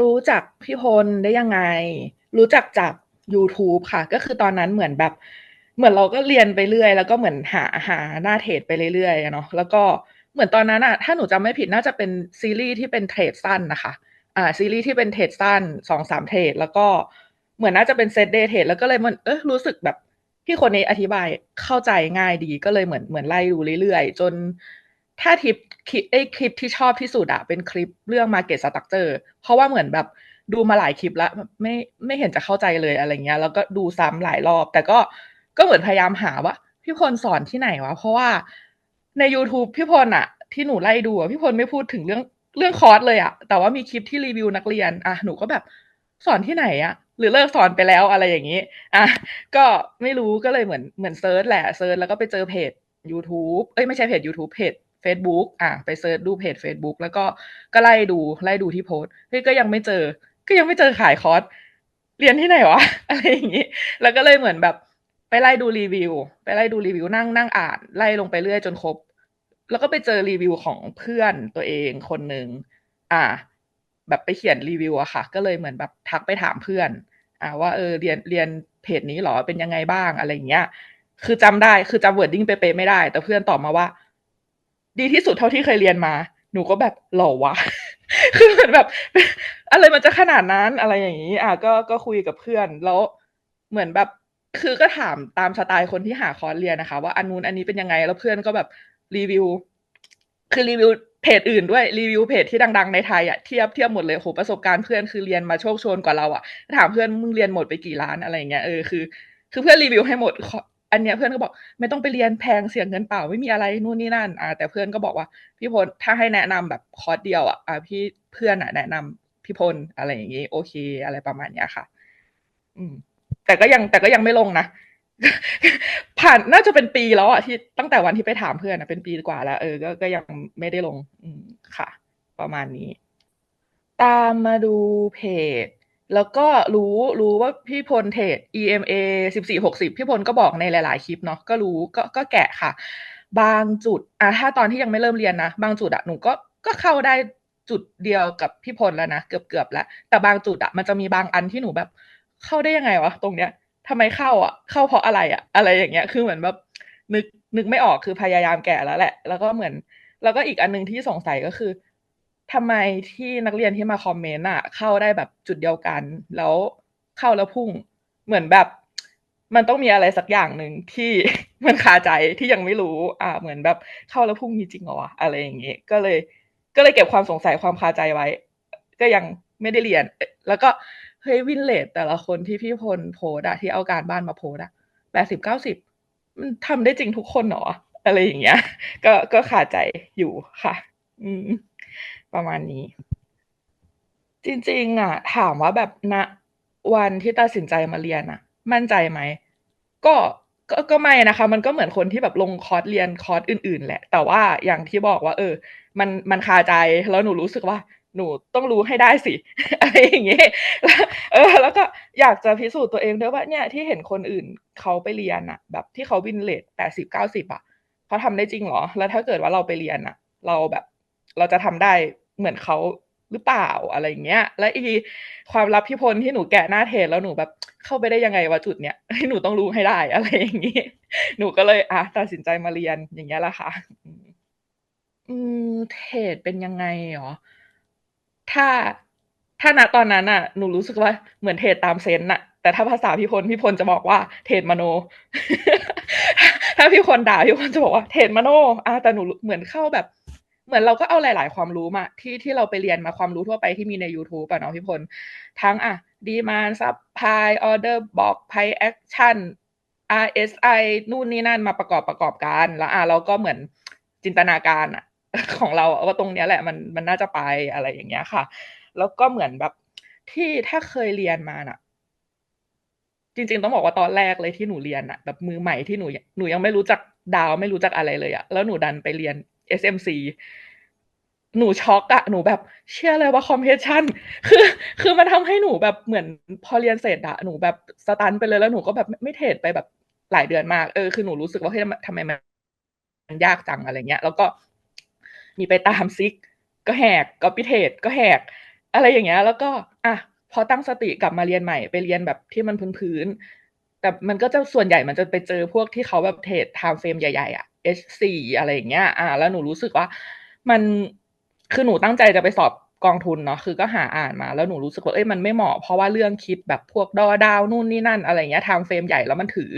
รู้จักพี่พลได้ยังไง รู้จักจากยูทูบค่ะ ก็คือตอนนั้นเหมือนแบบ เหมือนเราก็เรียนไปเรื่อย แล้วก็เหมือนหาหาหน้าเทรดไปเรื่อยๆเนาะแล้วก็เหมือนตอนนั้นอะถ้าหนูจำไม่ผิดน่าจะเป็นซีรีส์ที่เป็นเทรดสั้นนะคะอ่าซีรีส์ที่เป็นเทรดสั้น2-3เทรดแล้วก็เหมือนน่าจะเป็น Set Day Trade แล้วก็เลยมันเอ๊ะรู้สึกแบบพี่คนนี้อธิบายเข้าใจง่ายดีก็เลยเหมือนเหมือนไล่ดูเรื่อยๆ จนถ้าทิป คลิปไอ้คลิปที่ชอบที่สุดอะเป็นคลิปเรื่อง Market Structure เพราะว่าเหมือนแบบดูมาหลายคลิปแล้วไม่ไม่เห็นจะเข้าใจเลยอะไรเงี้ย แล้วก็ดูซ้ำหลายรอบ แต่ก็ก็เหมือนพยายามหาว่า พี่พลสอนที่ไหนวะ เพราะว่าในยูทูบพี่พลน่ะที่หนูไล่ดูพี่พลไม่พูดถึงเรื่องเรื่องคอร์สเลยอะแต่ว่ามีคลิปที่รีวิวนักเรียนอาหนูก็แบบสอนที่ไหนอะหรือเลิกสอนไปแล้วอะไรอย่างงี้อาก็ไม่รู้ก็เลยเหมือนเหมือนเซิร์ชแหละเซิร์ชแล้วก็ไปเจอเพจยูทูบเอ๊ยไม่ใช่เพจยูทูบเพจ เฟซบุ๊กอาไปเซิร์ชดูเพจเฟซบุ๊กแล้วก็ก็ไล่ดูไล่ดูที่โพสต์เฮ้ยก็ยังไม่เจอ ก็ยังไม่เจอขายคอร์สเรียนที่ไหนวะอะไรอย่างงี้ แล้วก็เลยเหมือนแบบไปไล่ดูรีวิว ไปไล่ดูรีวิวนั่งนั่งอ่านไล่ลงไปเรื่อยจนครบ แล้วก็ไปเจอรีวิวของเพื่อนตัวเองคนหนึ่งอ่า แบบไปเขียนรีวิวอะค่ะ ก็เลยเหมือนแบบทักไปถามเพื่อน อ่า ว่าเออเรียนเรียนเพจนี้หรอเป็นยังไงบ้างอะไรอย่างเงี้ย คือจำได้คือจำ wording เป๊ะไม่ได้ แต่เพื่อนตอบมาว่า ดีที่สุดเท่าที่เคยเรียนมา หนูก็แบบเหรอวะ คือเหมือนแบบ อะไรมันจะขนาดนั้นอะไรอย่างงี้อาก็ก็คุยกับเพื่อนแล้วเหมือนแบบคือก็ถามตามสไตล์คนที่หาคอร์สเรียนอะคะ ว่าอันนู้นอันนี้เป็นยังไงแล้วเพื่อนก็แบบรีวิว คือรีวิวเพจอื่นด้วยรีวิวเพจที่ดัง ๆในไทยอะเทียบเทียบหมดเลยโอ้โฮประสบการณ์เพื่อนคือเรียนมาโชคโชนกว่าเราอะถามเพื่อน"มึงเรียนหมดไปกี่ล้าน?"อะไรเงี้ยเออคือ คือเพื่อนรีวิวให้หมด อันเนี้ยเพื่อนก็บอก"ไม่ต้องไปเรียนแพงเสียเงินเปล่าไม่มีอะไรนู่นนี่นั่น"อ่าแต่เพื่อนก็บอกว่า"พี่พลถ้าให้แนะนำแบบคอร์สเดียวอะอาพี่เพื่อนอะแนะนำพี่พล"อะไรอย่างงี้โอเค อะไรประมาณเนี้ยค่ะ อืม แต่ก็ยังแต่ก็ยังไม่ลงนะผ่านน่าจะเป็นปีแล้วอะที่ตั้งแต่วันที่ไปถามเพื่อนอะเป็นปีกว่าแล้วเออก็ก็ยังไม่ได้ลง อืมค่ะ ประมาณนี้ ตามมาดูเพจ แล้วก็รู้รู้ว่าพี่พลเทรด EMA 14-60 พี่พลก็บอกในหลาย ๆ คลิปเนาะก็รู้ก็ก็แกะค่ะ บางจุดอาถ้าตอนที่ยังไม่เริ่มเรียนนะ บางจุดอะหนูก็ก็เข้าได้จุดเดียวกับพี่พลแล้วนะเกือบๆแล้ว แต่บางจุดอะมันจะมีบางอันที่หนูแบบ เข้าได้ยังไงวะตรงเนี้ยทำไมเข้าอะเข้าเพราะอะไรอะอะไรอย่างเงี้ยคือเหมือนแบบนึกนึกไม่ออกคือพยายามแกะแล้วแหละ แล้วก็เหมือน แล้วก็อีกอันหนึ่งที่สงสัยก็คือ ทำไมที่นักเรียนที่มาคอมเมนต์อะเข้าได้แบบจุดเดียวกัน แล้วเข้าแล้วพุ่งเหมือนแบบ มันต้องมีอะไรสักอย่างหนึ่งที่มันคาใจที่ยังไม่รู้ อ่า เหมือนแบบเข้าแล้วพุ่งมีจริงเหรอวะอะไรอย่างเงี้ยก็เลย ก็เลยเก็บความสงสัยความคาใจไว้ ก็ยังไม่ได้เรียน แล้วก็เฮ้ย win rate แต่ละคนที่พี่พลโพสต์อะที่เอาการบ้านมาโพสต์อะ80-90มันทำได้จริงทุกคนเหรออะไรอย่างเงี้ย ก็ก็คาใจอยู่ค่ะ อืม ประมาณนี้ จริงๆอะ ถามว่าแบบณวันที่ตัดสินใจมาเรียนอะมั่นใจไหมก็ก็ก็ไม่นะคะ มันก็เหมือนคนที่แบบลงคอร์สเรียนคอร์สอื่น ๆ แหละ แต่ว่าอย่างที่บอกว่า เออ มันมันคาใจแล้วหนูรู้สึกว่า หนูต้องรู้ให้ได้สิอะไรอย่างงี้แล้วเออ แล้วก็อยากจะพิสูจน์ตัวเองด้วยว่าเนี่ยที่เห็นคนอื่นเขาไปเรียนน่ะแบบที่เขา win rate 80-90อะเขาทำได้จริงเหรอ แล้วถ้าเกิดว่าเราไปเรียนน่ะเราแบบ เราจะทำได้เหมือนเขาหรือเปล่าอะไรอย่างเงี้ย แล้วอีความลับพี่พลที่หนูแกะหน้าเทรดแล้วหนูแบบเข้าไปได้ยังไงวะจุดเนี้ยเฮ้หนูต้องรู้ให้ได้อะไรอย่างงี้ หนูก็เลยอาตัดสินใจมาเรียนอย่างเงี้ยละค่ะ อืมเทรดเป็นยังไงเหรอ ถ้าถ้าณตอนนั้นน่ะ หนูรู้สึกว่าเหมือนเทรดตามเซนน่ะ แต่ถ้าภาษาพี่พลพี่พลจะบอกว่าเทรดมโน ถ้าพี่พลด่าพี่พลจะบอกว่าเทรดมโนอาแต่หนูเหมือนเข้าแบบ เหมือนเราก็เอาหลาย ๆ ความรู้มา ที่ที่เราไปเรียนมาความรู้ทั่วไปที่มีในยูทูบอะเนาะพี่พล ทั้งอะ Demand Supply Order Block Price Action RSI นู่นนี่นั่นมาประกอบๆกันแล้วอาเราก็เหมือนจินตนาการอะของเราว่าตรงเนี้ยแหละมันมันน่าจะไปอะไรอย่างเงี้ยค่ะ แล้วก็เหมือนแบบที่ถ้าเคยเรียนมาน่ะ จริง ๆ ต้องบอกว่าตอนแรกเลยที่หนูเรียนน่ะแบบมือใหม่ที่หนูหนูยังไม่รู้จักดาวไม่รู้จักอะไรเลยอะแล้วหนูดันไปเรียน SMC หนูช็อกอะหนูแบบเชี่อะไรวะ Compression คือ คือมันทำให้หนูแบบเหมือนพอเรียนเสร็จอะหนูแบบ stun ไปเลยแล้วหนูก็แบบไม่เทรดไปแบบหลายเดือนมากเออคือหนูรู้สึกว่าเฮ้ยทำไมมันยากจังอะไรเงี้ย แล้วก็มีไปตามซิก ก็แหก Copy Trade ก็แหก อะไรอย่างเงี้ย แล้วก็ อะพอตั้งสติกลับมาเรียนใหม่ไปเรียนแบบที่มันพื้นๆ แต่มันก็จะส่วนใหญ่มันจะไปเจอพวกที่เขาแบบเทรดไทม์เฟรมใหญ่ๆอะ H4 อะไรอย่างเงี้ย อ่า แล้วหนูรู้สึกว่า มันคือหนูตั้งใจจะไปสอบกองทุนเนาะคือก็หาอ่านมาแล้วหนูรู้สึกว่าเอ้ยมันไม่เหมาะเพราะว่าเรื่องคิดแบบพวกดอดาวนู่นนี่นั่นอะไรเงี้ยไทม์เฟรมใหญ่แล้วมันถือ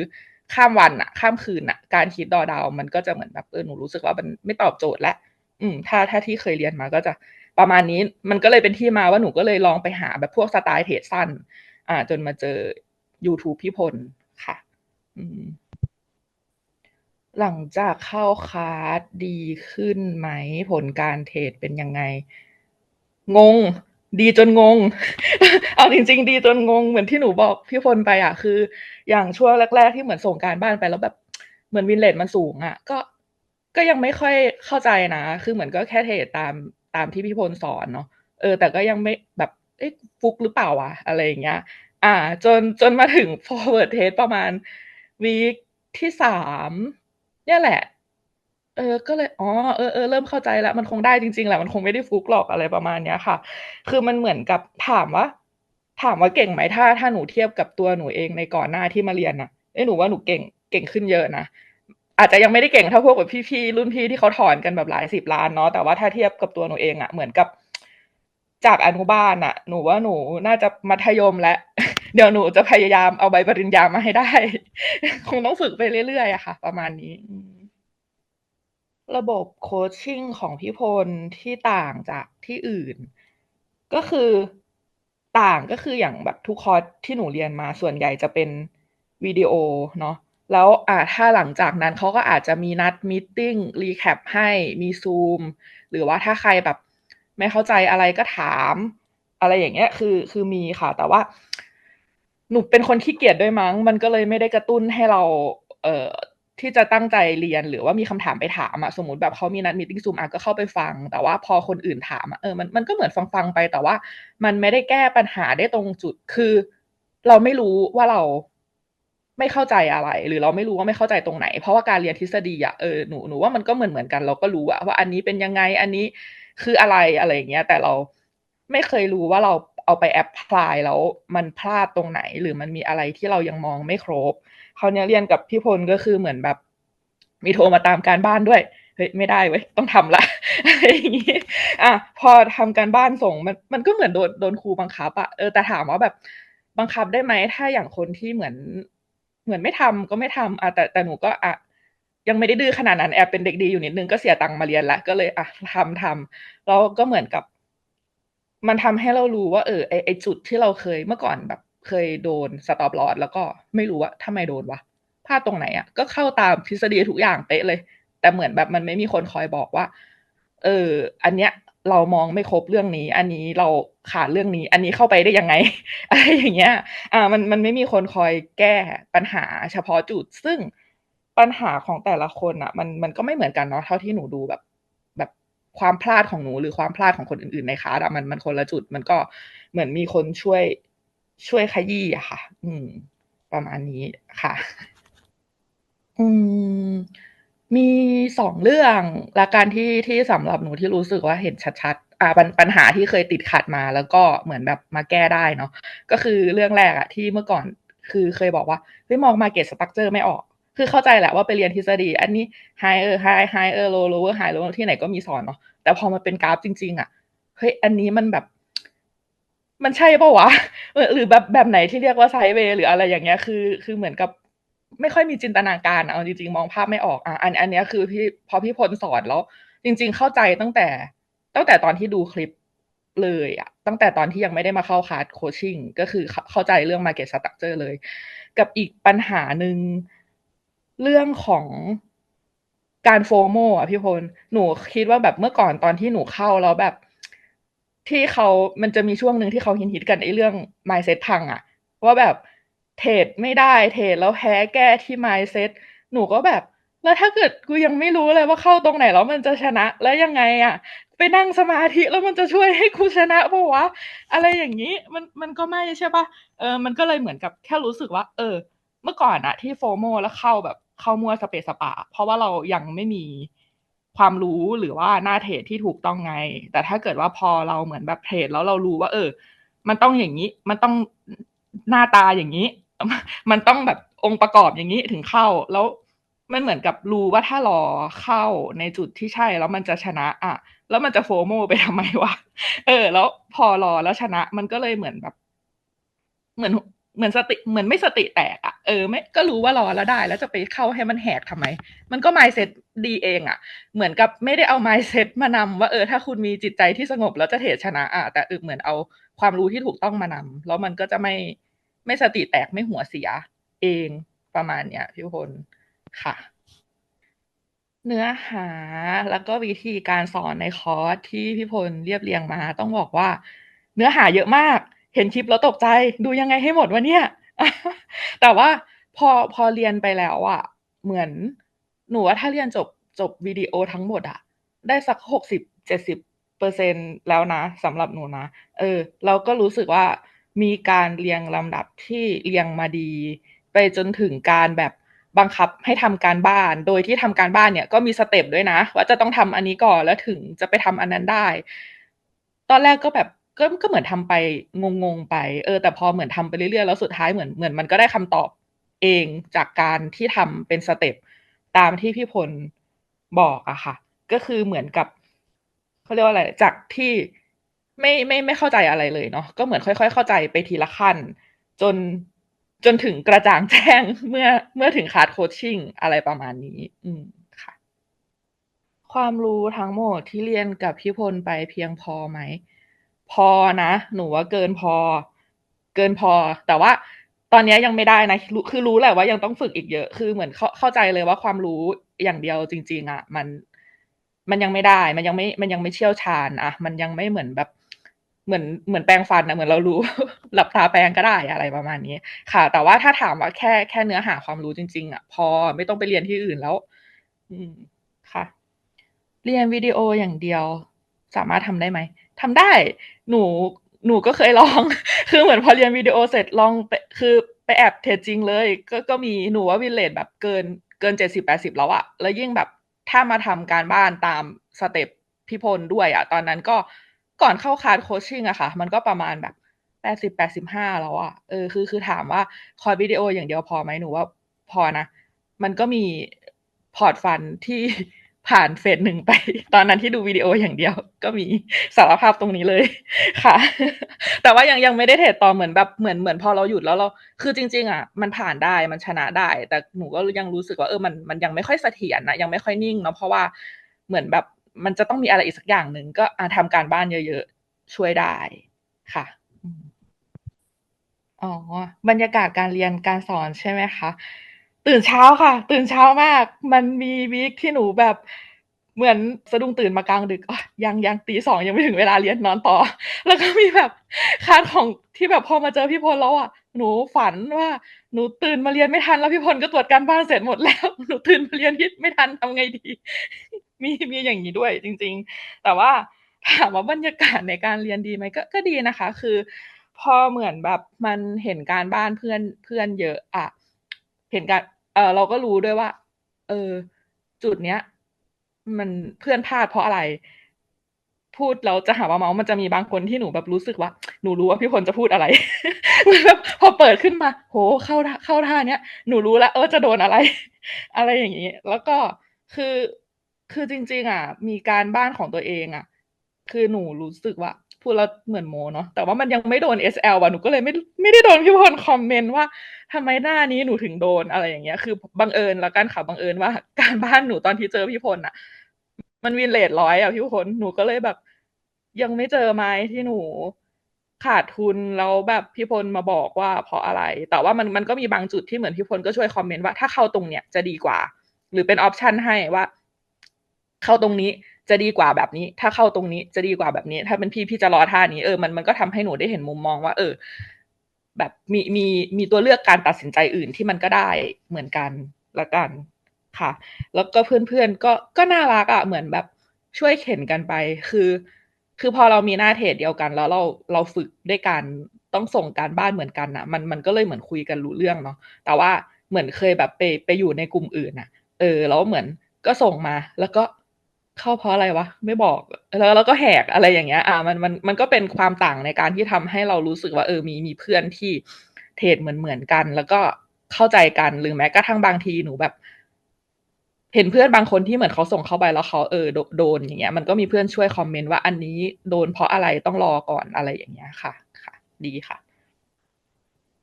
ข้ามวันอะข้ามคืนอะการคิดดอดาว มันก็จะเหมือนแบบเออหนูรู้สึกว่ามันไม่ตอบโจทย์และ อืม ถ้าถ้าที่เคยเรียนมาก็จะประมาณนี้ มันก็เลยเป็นที่มาว่าหนูก็เลยลองไปหาแบบพวกสไตล์เทรดสั้น อ่า จนมาเจอ YouTube พี่พลค่ะหลังจากเข้าคลาสดีขึ้นไหมผลการเทรดเป็นยังไง งง ดีจนงง เอาจริง ๆ ดีจนงง เหมือนที่หนูบอกพี่พลไปอะ คือ อย่างช่วงแรก ๆ ที่เหมือนส่งการบ้านไปแล้วแบบเหมือนวินเลทมันสูงอะ ก็ก็ยังไม่ค่อยเข้าใจนะ คือเหมือนก็แค่เทรดตามตามที่พี่พลสอนเนาะเออ แต่ก็ยังไม่แบบเอ๊ะฟุกหรือเปล่าวะอะไรอย่างเงี้ย อ่า จนจนมาถึง forward test ประมาณวีคที่สามเนี่ยแหละ เออ ก็เลย อ๋อ เออๆเริ่มเข้าใจแล้ว มันคงได้จริงๆแหละ มันคงไม่ได้ฟุกหรอกอะไรประมาณเนี้ยค่ะ คือมันเหมือนกับถามว่า ถามว่าเก่งไหมถ้า ถ้าหนูเทียบกับตัวหนูเองในก่อนหน้าที่มาเรียนน่ะเอ๊ะหนูว่าหนูเก่ง เก่งขึ้นเยอะนะ อาจจะยังไม่ได้เก่งเท่าพวกแบบพี่ๆรุ่นพี่ที่เขาถอนกันแบบหลายสิบล้านเนาะ แต่ว่าถ้าเทียบกับตัวหนูเองอะเหมือนกับ จากอนุบาลน่ะหนูว่าหนูน่าจะมัธยมแล้วเดี๋ยวหนูจะพยายามเอาใบปริญญามาให้ได้ คงต้องฝึกไปเรื่อยๆอะค่ะ ประมาณนี้ ระบบโคชชิ่งของพี่พลที่ต่างจากที่อื่น ก็คือต่างก็คืออย่างแบบทุกคอร์สที่หนูเรียนมาส่วนใหญ่จะเป็นวิดีโอเนาะแล้วอ่าถ้าหลังจากนั้นเขาก็อาจจะมีนัดมีตติง recap ให้มี Zoom หรือว่าถ้าใครแบบ ไม่เข้าใจอะไรก็ถาม อะไรอย่างเงี้ย คือคือมีค่ะ แต่ว่า หนูเป็นคนขี้เกียจด้วยมั้ง มันก็เลยไม่ได้กระตุ้นให้เรา เอ่อที่จะตั้งใจเรียนหรือว่ามีคำถามไปถามอะสมมติแบบเขามีนัดมีตติง Zoom อะก็เข้าไปฟัง แต่ว่าพอคนอื่นถามอะเออมันมันก็เหมือนฟังๆไป แต่ว่า มันไม่ได้แก้ปัญหาได้ตรงจุดคือ เราไม่รู้ว่าเราไม่เข้าใจอะไร หรือเราไม่รู้ว่าไม่เข้าใจตรงไหน เพราะว่าการเรียนทฤษฎีอะเออหนูหนูว่ามันก็เหมือนๆกัน เราก็รู้อะว่าอันนี้เป็นยังไงอันนี้ คืออะไรอะไรอย่างเงี้ย แต่เราไม่เคยรู้ว่าเราเอาไปแอปพลายแล้วมันพลาดตรงไหน หรือมันมีอะไรที่เรายังมองไม่ครบคราเนี้ยเรียนกับพี่พลก็คือเหมือนแบบ มีโทรมาตามการบ้านด้วยเฮ้ยไม่ได้เว้ยต้องทำแล้วอะไรอย่างงี้อาพอทำการบ้านส่งมันมันก็เหมือนโดนโดนครูบังคับอะเออแต่ถามว่าแบบบังคับได้ไหมถ้าอย่างคนที่เหมือนเหมือนไม่ทำก็ไม่ทำอาแต่แต่หนูก็อะ ยังไม่ได้ดื้อขนาดนั้นแอบเป็นเด็กดีอยู่นิดนึงก็เสียตังค์มาเรียนแล้วก็เลยอะทำๆแล้วก็เหมือนกับ มันทำให้เรารู้ว่า เออไอไอจุดที่เราเคยเมื่อก่อนแบบเคยโดน stop loss แล้วก็ไม่รู้ว่าทำไมโดนวะพลาดตรงไหนอะก็เข้าตามทฤษฎีทุกอย่างเป๊ะเลย แต่เหมือนแบบมันไม่มีคนคอยบอกว่า เออ อันเนี้ยเรามองไม่ครบเรื่องนี้ อันนี้เราขาดเรื่องนี้ อันนี้เข้าไปได้ยังไง อะไรอย่างเงี้ย อ่า มัน มันไม่มีคนคอยแก้ปัญหาเฉพาะจุด ซึ่ง ปัญหาของแต่ละคนน่ะมันมันก็ไม่เหมือนกันเนาะเท่าที่หนูดูแบบ แบบความพลาดของหนูหรือความพลาดของคนอื่นๆในคลาสอะมันมันคนละจุด มันก็เหมือนมีคนช่วยช่วยขยี้อะค่ะ อืม ประมาณนี้ค่ะ อืม มี2เรื่องแล้วกันที่ที่สำหรับหนูที่รู้สึกว่าเห็นชัดๆอ่าปัญปัญหาที่เคยติดขัดมา แล้วก็เหมือนแบบมาแก้ได้เนาะก็คือเรื่องแรกอะที่เมื่อก่อนคือเคยบอกว่าเฮ้ยมอง market structure ไม่ออก คือเข้าใจแหละว่าไปเรียนทฤษฎี อันนี้ higher high higher low lower high lower ที่ไหนก็มีสอนเนาะแต่พอมาเป็นกราฟจริง ๆอะเฮ้ยอันนี้มันแบบ มันใช่เปล่าวะหรือแบบแบบไหนที่เรียกว่า sideways หรืออะไรอย่างเงี้ยคือ คือเหมือนกับไม่ค่อยมีจินตนาการอะเอาจริงๆ มองภาพไม่ออกอาอันอันนี้คือพี่พอพี่พลสอนแล้ว จริง ๆ เข้าใจตั้งแต่ ตั้งแต่ตอนที่ดูคลิปเลยอะตั้งแต่ตอนที่ยังไม่ได้มาเข้าคลาสโคชชิงก็คือเข้าใจเรื่อง market structure เลย กับอีกปัญหาหนึ่ง เรื่องของการ FOMO อะพี่พล หนูคิดว่าแบบเมื่อก่อนตอนที่หนูเข้าแล้วแบบ ที่เขามันจะมีช่วงหนึ่งที่เขาฮิตกันไอ้เรื่อง mindset พังอะ ว่าแบบเทรดไม่ได้เทรดแล้วแพ้แก้ที่ mindset หนูก็แบบ แล้วถ้าเกิดกูยังไม่รู้เลยว่าเข้าตรงไหนแล้วมันจะชนะแล้วยังไงอะ ไปนั่งสมาธิแล้วมันจะช่วยให้กูชนะปล่าวะอะไรอย่างงี้มันมันก็ไม่ใช่ปล่า?เออมันก็เลยเหมือนกับแค่รู้สึกว่า เออ เมื่อก่อนนะที่ FOMO แล้วเข้าแบบ เข้ามั่วสเปะสปะ เพราะว่าเรายังไม่มีความรู้หรือว่าหน้าเทรดที่ถูกต้องไง แต่ถ้าเกิดว่าพอเราเหมือนแบบเทรดแล้วเรารู้ว่า เออ มันต้องอย่างนี้ มันต้องหน้าตาอย่างนี้ มันต้องแบบองค์ประกอบอย่างนี้ถึงเข้า แล้วมันเหมือนกับรู้ว่าถ้ารอเข้าในจุดที่ใช่แล้วมันจะชนะ อะ แล้วมันจะโฟโมไปทำไมวะ เออ แล้วพอรอแล้วชนะ มันก็เลยเหมือนแบบ เหมือน เหมือนสติเหมือนไม่สติแตกอะเออไม่ก็รู้ว่ารอแล้วได้ แล้วจะไปเข้าให้มันแหกทำไม มันก็ไมเซ็ตดีเองอะเหมือนกับไม่ได้เอาไมเซ็ตมานำว่าเออถ้าคุณมีจิตใจที่สงบแล้วจะเทรดชนะอะแต่เออเหมือนเอาความรู้ที่ถูกต้องมานำแล้วมันก็จะไม่ไม่สติแตกไม่หัวเสียเองประมาณเนี้ยพี่พลค่ะ เนื้อหาแล้วก็วิธีการสอนในคอร์สที่พี่พลเรียบเรียงมา ต้องบอกว่า เนื้อหาเยอะมาก เห็นคลิปแล้วตกใจดูยังไงให้หมดวะเนี่ย แต่ว่าพอพอเรียนไปแล้วอะเหมือนหนูว่าถ้าเรียนจบจบวิดีโอทั้งหมดอะได้สักหกสิบเจ็ดสิบเปอร์เซ็นแล้วนะสำหรับหนูนะ เออ เราก็รู้สึกว่ามีการเรียงลำดับที่เรียงมาดี ไปจนถึงการแบบบังคับให้ทำการบ้าน โดยที่ทำการบ้านเนี่ยก็มีสเต็ปด้วยนะ ว่าจะต้องทำอันนี้ก่อนแล้วถึงจะไปทำอันนั้นได้ ตอนแรกก็แบบ ก็ก็เหมือนทำไปงงๆไป เออ แต่พอเหมือนทำไปเรื่อยๆแล้วสุดท้ายเหมือนเหมือนมันก็ได้คำตอบเองจากการที่ทำเป็นสเต็ปตามที่พี่พลบอกอะค่ะ ก็คือเหมือนกับเขาเรียกว่าอะไรจากที่ไม่ไม่ไม่เข้าใจอะไรเลยเนาะก็เหมือนค่อย ๆ เข้าใจไปทีละขั้น จนจนถึงกระจ่างแจ้งเมื่อเมื่อถึงคาร์ดโคชชิ่งอะไรประมาณนี้ อืมค่ะ ความรู้ทั้งหมดที่เรียนกับพี่พลไปเพียงพอไหม พอนะ หนูว่าเกินพอ เกินพอ แต่ว่าตอนนี้ยังไม่ได้นะ คือรู้แหละว่ายังต้องฝึกอีกเยอะ คือเหมือนเข้าเข้าใจเลยว่าความรู้อย่างเดียวจริง ๆอะ มัน มันยังไม่ได้ มันยังไม่ มันยังไม่เชี่ยวชาญอะ มันยังไม่เหมือนแบบ เหมือน เหมือนแปรงฟันนะเหมือนเรารู้ หลับตาแปรงก็ได้อะไรประมาณนี้ ค่ะ แต่ว่าถ้าถามว่าแค่แค่เนื้อหาความรู้จริง ๆอะ พอไม่ต้องไปเรียนที่อื่นแล้ว อืม ค่ะ เรียนวิดีโออย่างเดียวสามารถทำได้ไหม ทำได้ หนูหนูก็เคยลอง คือเหมือนพอเรียนวิดีโอเสร็จลองไปคือไปแอบเทรดจริงเลย ก็ก็มีหนูว่าวินเลทแบบเกินเกิน70-80แปดสิบแล้วอะแล้วยิ่งแบบถ้ามาทำการบ้านตามสเต็ปพี่พลด้วยอะตอนนั้นก็ก่อนเข้าคลาสโคชชิ่งอะค่ะ มันก็ประมาณแบบ80-85แปดสิบห้าแล้วอะเออคือคือถามว่าคอร์วิดีโออย่างเดียวพอไหมหนูว่าพอนะ มันก็มีพอร์ตฟันที่ ผ่านเฟสหนึ่งไป ตอนนั้นที่ดูวิดีโออย่างเดียว ก็มีสารภาพตรงนี้เลยค่ะ แต่ว่ายังยังไม่ได้เทรดต่อเหมือนแบบเหมือนเหมือนพอเราหยุดแล้วเรา คือจริง ๆ อะ มันผ่านได้มันชนะได้ แต่หนูก็ยังรู้สึกว่าเออมันมันยังไม่ค่อยเสถียรนะยังไม่ค่อยนิ่งเนาะเพราะว่าเหมือนแบบมันจะต้องมีอะไรอีกสักอย่างหนึ่งก็อาทำการบ้านเยอะๆ ช่วยได้ค่ะอ๋อบรรยากาศการเรียนการสอนใช่ไหมคะ ตื่นเช้าค่ะ ตื่นเช้ามาก มันมีวีคที่หนูแบบเหมือนสะดุ้งตื่นมากลางดึกยังยังตีสองยังไม่ถึงเวลาเรียนนอนต่อ แล้วก็มีแบบคาดของที่แบบพอมาเจอพี่พลแล้วอะหนูฝันว่าหนูตื่นมาเรียนไม่ทันแล้วพี่พลก็ตรวจการบ้านเสร็จหมดแล้ว หนูตื่นมาเรียนที่ไม่ทันทำไงดี มีมีอย่างนี้ด้วยจริง ๆ แต่ว่าถามว่าบรรยากาศในการเรียนดีไหมก็ก็ดีนะคะ คือ พอเหมือนแบบมันเห็นการบ้านเพื่อนเพื่อนเยอะอะ เห็นการเออเราก็รู้ด้วยว่า เออ จุดเนี้ย มันเพื่อนพลาดเพราะอะไร พูดแล้วจะหาว่าเมาส์มันจะมีบางคนที่หนูแบบรู้สึกว่า หนูรู้ว่าพี่พลจะพูดอะไรแบบพอเปิดขึ้นมา โหเข้าเข้าท่าเนี้ยหนูรู้แล้วเออจะโดนอะไร อะไรอย่างนี้ แล้วก็คือคือจริง ๆ อะ มีการบ้านของตัวเองอะ คือหนูรู้สึกว่า พูดแล้วเหมือนโมเนาะแต่ว่ามันยังไม่โดน SL ว่ะหนูก็เลยไม่ไม่ได้โดนพี่พลคอมเมนต์ว่าทำไมหน้านี้หนูถึงโดนอะไรอย่างเงี้ยคือบังเอิญแล้วกันค่ะบังเอิญว่า การบ้านหนูตอนที่เจอพี่พลอะมันวินเลทร้อยอะพี่พลหนูก็เลยแบบ ยังไม่เจอไม้ที่หนูขาดทุนแล้วแบบพี่พลมาบอกว่าเพราะอะไร แต่ว่ามันมันก็มีบางจุดที่เหมือนพี่พลก็ช่วยคอมเมนต์ว่าถ้าเข้าตรงเนี้ยจะดีกว่า หรือเป็นออปชันให้ว่า เข้าตรงนี้ จะดีกว่าแบบนี้ ถ้าเข้าตรงนี้จะดีกว่าแบบนี้ ถ้าเป็นพี่พี่จะรอท่านี้เออมันมันก็ทำให้หนูได้เห็นมุมมองว่า เออ แบบมีมีมีตัวเลือกการตัดสินใจอื่นที่มันก็ได้เหมือนกันละกันค่ะ แล้วก็เพื่อนๆก็ก็น่ารักอะ่ะเหมือนแบบช่วยเข็นกันไป คือ คือพอเรามีหน้าเทรดเดียวกัน แล้วเราเราฝึกด้วยกันต้องส่งการบ้านเหมือนกันอะมันมันก็เลยเหมือนคุยกันรู้เรื่องเนาะแต่ว่าเหมือนเคยแบบไปไปอยู่ในกลุ่มอื่นอะ่ะ เออแล้วเหมือนก็ส่งมา แล้วก็ เข้าเพราะอะไรวะ ไม่บอก แล้วเราก็แหกอะไรอย่างเงี้ย อ่ามันมันมันก็เป็นความต่างในการที่ทำให้เรารู้สึกว่าเออมีมีเพื่อนที่เทรดเหมือนเหมือนกัน แล้วก็เข้าใจกันหรือแม้กระทั่งบางทีหนูแบบ เห็นเพื่อนบางคนที่เหมือนเขาส่งเข้าไปแล้วเขาเออโดนอย่างเงี้ย มันก็มีเพื่อนช่วยคอมเมนต์ว่าอันนี้โดนเพราะอะไรต้องรอก่อนอะไรอย่างเงี้ยค่ะ ค่ะ ดีค่ะ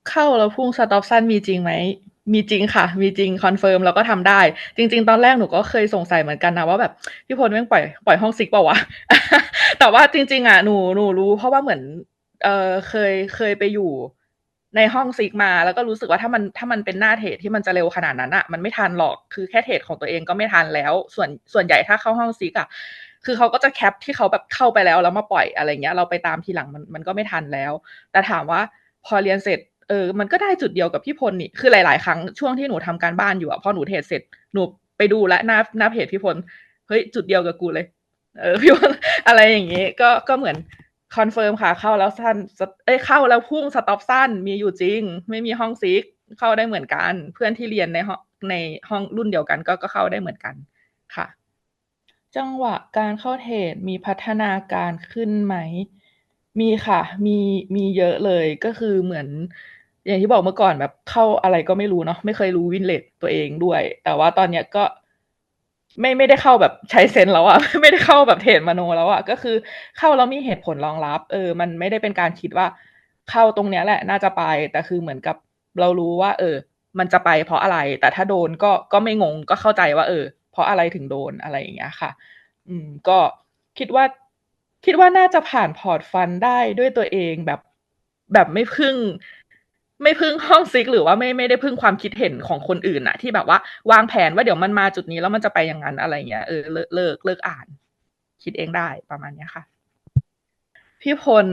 เข้าแล้วพุ่งสต็อปสั้นมีจริงไหม มีจริงค่ะ มีจริงคอนเฟิร์มแล้วก็ทำได้ จริง ๆ ตอนแรกหนูก็เคยสงสัยเหมือนกันนะว่าแบบพี่พลแม่งปล่อยปล่อยห้องซิกเปล่าวะ แต่ว่าจริง ๆอะหนูหนูรู้ เพราะว่าเหมือน เออเคยเคยไปอยู่ในห้องซิกมา แล้วก็รู้สึกว่าถ้ามันถ้ามันเป็นหน้าเทรดที่มันจะเร็วขนาดนั้นอะมันไม่ทันหรอกคือแค่เทรดของตัวเองก็ไม่ทันแล้ว ส่วนส่วนใหญ่ถ้าเข้าห้องซิกอะคือเขาก็จะแคปที่เขาแบบเข้าไปแล้วแล้วมาปล่อยอะไรเงี้ย เราไปตามทีหลังมันมันก็ไม่ทันแล้ว แต่ถามว่าพอเรียนเสร็จ เออ มันก็ได้จุดเดียวกับพี่พลนี่ คือหลาย ๆ ครั้งช่วงที่หนูทำการบ้านอยู่อะพอหนูเทรดเสร็จ หนูไปดูและหน้าหน้าเพจพี่พล เฮ้ย จุดเดียวกับกูเลย เออ พี่พลอะไรอย่างงี้ ก็ ก็เหมือนคอนเฟิร์มค่ะ เข้าแล้วสั้น เอ้ย เข้าแล้วพุ่งสต็อปสั้น มีอยู่จริง ไม่มีห้องซิก เข้าได้เหมือนกัน เพื่อนที่เรียนในห้อง ในห้องรุ่นเดียวกัน ก็ ก็เข้าได้เหมือนกัน ค่ะ จังหวะการเข้าเทรดมีพัฒนาการขึ้นไหมมีค่ะ มี มีเยอะเลย ก็คือเหมือน อย่างที่บอกเมื่อก่อนแบบเข้าอะไรก็ไม่รู้เนาะไม่เคยรู้วินเลทตัวเองด้วย แต่ว่าตอนเนี้ยก็ไม่ไม่ได้เข้าแบบใช้เซนแล้วอะไม่ได้เข้าแบบเทรดมโนแล้วอะก็คือเข้าแล้วมีเหตุผลรองรับ เออ มันไม่ได้เป็นการคิดว่า เข้าตรงเนี้ยแหละ น่าจะไป แต่คือเหมือนกับเรารู้ว่า เออ มันจะไปเพราะอะไร แต่ถ้าโดนก็ก็ไม่งงก็เข้าใจว่า เออ เพราะอะไรถึงโดนอะไรอย่างเงี้ยค่ะ อืม ก็คิดว่า คิดว่าน่าจะผ่านพอร์ตฟันได้ด้วยตัวเองแบบแบบไม่พึ่ง ไม่พึ่งห้องซิกหรือว่าไม่ไม่ได้พึ่งความคิดเห็นของคนอื่นนะที่แบบว่าวางแผนว่าเดี๋ยวมันมาจุดนี้แล้วมันจะไปอย่างนั้นอะไรเงี้ยเออเลิกเลิกเลิกอ่าน คิดเองได้ประมาณเนี้ยค่ะ พี่พล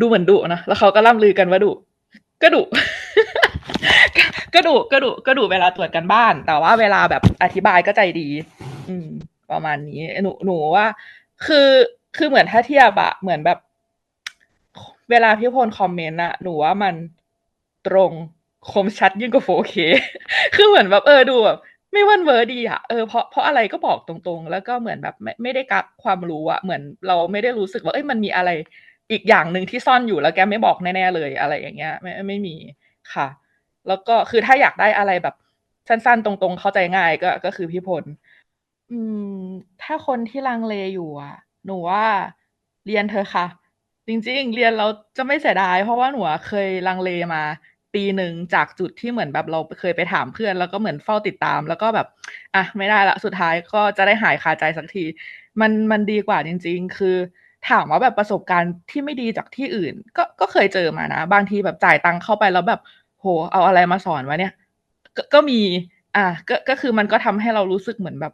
ดูเหมือนดุนะแล้วเขาก็ล่ำลือกันว่าดุก็ดุก็ดุก็ดุก็ดุเวลาตรวจการบ้าน แต่ว่าเวลาแบบอธิบายก็ใจดี อืม ประมาณนี้หนูหนูว่า คือคือเหมือนถ้าเทียบอะเหมือนแบบ เวลาพี่พลคอมเมนต์อะหนูว่ามัน ตรงคมชัดยิ่งกว่า 4K คือเหมือนแบบเออดูแบบไม่ว่นเว้อดีอะเออเพราะเพราะอะไรก็บอกตรงๆ แล้วก็เหมือนแบบไม่ไม่ได้กักความรู้อะเหมือนเราไม่ได้รู้สึกว่าเฮ้ยมันมีอะไรอีกอย่างหนึ่งที่ซ่อนอยู่แล้วแกไม่บอกแน่ๆเลยอะไรอย่างเงี้ย ไม่ไม่มีค่ะ แล้วก็คือถ้าอยากได้อะไรแบบสั้นๆ ตรงๆ เข้าใจง่ายก็ก็คือพี่พลอืม ถ้าคนที่ลังเลอยู่อะหนูว่าเรียนเถอะค่ะ จริงๆ เรียนแล้วจะไม่เสียดายเพราะว่าหนูเคยลังเลมา ปีหนึ่งจากจุดที่เหมือนแบบเราเคยไปถามเพื่อน แล้วก็เหมือนเฝ้าติดตาม แล้วก็แบบ อะไม่ได้ล้วสุดท้ายก็จะได้หายคาใจสักที มันมันดีกว่าจริง ๆ คือถามว่าแบบประสบการณ์ที่ไม่ดีจากที่อื่น ก็ก็เคยเจอมานะ บางทีแบบจ่ายตังค์เข้าไปแล้วแบบโอ้โฮเอาอะไรมาสอนวะเนี่ยก็ก็มีอาก็ก็คือมันก็ทำให้เรารู้สึกเหมือนแบบ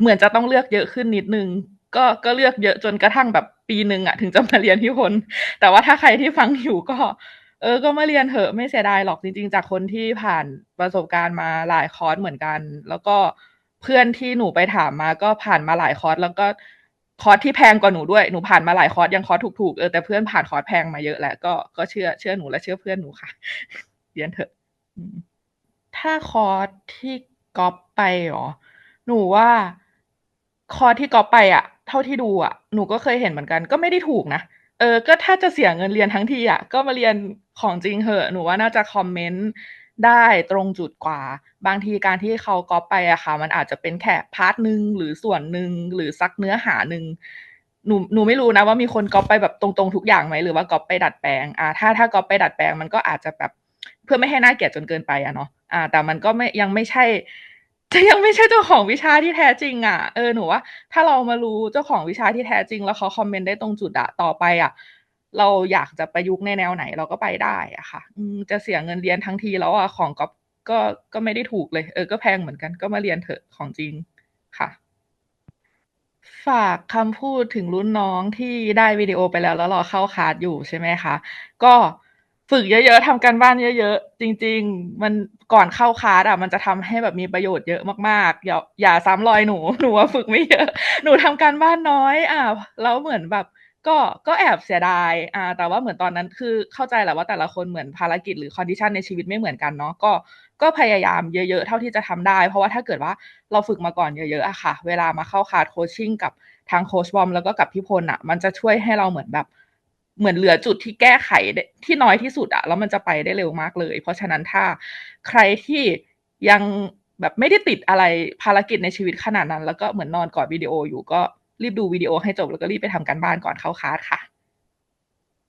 เหมือนจะต้องเลือกเยอะขึ้นนิดนึงก็ก็เลือกเยอะจนกระทั่งแบบปีหนึ่งอะถึงจะมาเรียนพี่พลแต่ว่าถ้าใครที่ฟังอยู่ก็ เออ ก็มาเรียนเถอะไม่เสียดายหรอกจริง ๆ จากคนที่ผ่านประสบการณ์มาหลายคอร์สเหมือนกัน แล้วก็เพื่อนที่หนูไปถามมาก็ผ่านมาหลายคอร์สแล้วก็คอร์สที่แพงกว่าหนูด้วยหนูผ่านมาหลายคอร์สยังคอร์สถูกๆเออแต่เพื่อนผ่านคอร์สแพงมาเยอะแหล้วก็ก็เชื่อเชื่อหนูและเชื่อเพื่อนหนูค่ะเรียนเถอะถ้าคอร์สที่ก๊อปไปหรอหนูว่าคอร์สที่ก๊อปไปอะเท่าที่ดูอะหนูก็เคยเห็นเหมือนกัน ก็ไม่ได้ถูกนะ เออ ก็ถ้าจะเสียเงินเรียนทั้งทีอะก็มาเรียนของจริงเหอะ หนูว่าน่าจะคอมเมนต์ได้ตรงจุดกว่า บางทีการที่เขาก๊อบไปอะค่ะ มันอาจจะเป็นแค่พาร์ตหนึ่งหรือส่วนหนึ่งหรือสักเนื้อหาหนึ่งหนูหนูไม่รู้นะว่ามีคนก๊อบไปแบบตรงๆทุกอย่างไหมหรือว่าก๊อบไปดัดแปลงอ่าถ้าถ้าก๊อบไปดัดแปลงมันก็อาจจะแบบเพื่อไม่ให้น่าเกลียดจนเกินไปอะเนาะอ่า แต่มันก็ไม่ยังไม่ใช่ จะยังไม่ใช่เจ้าของวิชาที่แท้จริงอะเออหนูว่า ถ้าเรามารู้เจ้าของวิชาที่แท้จริง แล้วเขาคอมเมนต์ได้ตรงจุดอะต่อไปอะเราอยากจะประยุกต์ในแนวไหนเราก็ไปได้อะค่ะจะเสียเงินเรียนทั้งทีแล้วอะของก๊อบก็ก็ไม่ได้ถูกเลย เออก็แพงเหมือนกันก็มาเรียนเถอะของจริงค่ะ ฝากคำพูดถึงรุ่นน้องที่ได้วิดีโอไปแล้วแล้วรอเข้าคลาสอยู่ใช่ไหมคะก็ ฝึกเยอะๆทำการบ้านเยอะๆ จริง ๆ มันก่อนเข้าคลาสอะมันจะทำให้แบบมีประโยชน์เยอะมากๆ อย่าอย่าซ้ำรอยหนูหนูฝึกไม่เยอะ หนูทำการบ้านน้อย อ่าแล้วเหมือนแบบก็ก็แอบเสียดายอ่าแต่ว่าเหมือนตอนนั้นคือเข้าใจแหละว่าแต่ละคนเหมือนภารกิจหรือคอนดิชันในชีวิตไม่เหมือนกันเนาะก็ก็พยายามเยอะ ๆ เท่าที่จะทำได้ เพราะว่าถ้าเกิดว่าเราฝึกมาก่อนเยอะๆอะค่ะ เวลามาเข้าคลาสโคชชิ่งกับทางโคชบอมแล้วก็กับพี่พลอะมันจะช่วยให้เราเหมือนแบบ เหมือนเหลือจุดที่แก้ไขที่น้อยที่สุดอะแล้วมันจะไปได้เร็วมากเลย เพราะฉะนั้นถ้าใครที่ยังแบบไม่ได้ติดอะไรภารกิจในชีวิตขนาดนั้น แล้วก็เหมือนนอนกอดวิดีโออยู่ก็รีบดูวิดีโอให้จบแล้วก็รีบไปทำการบ้านก่อนเข้าคลาสค่ะ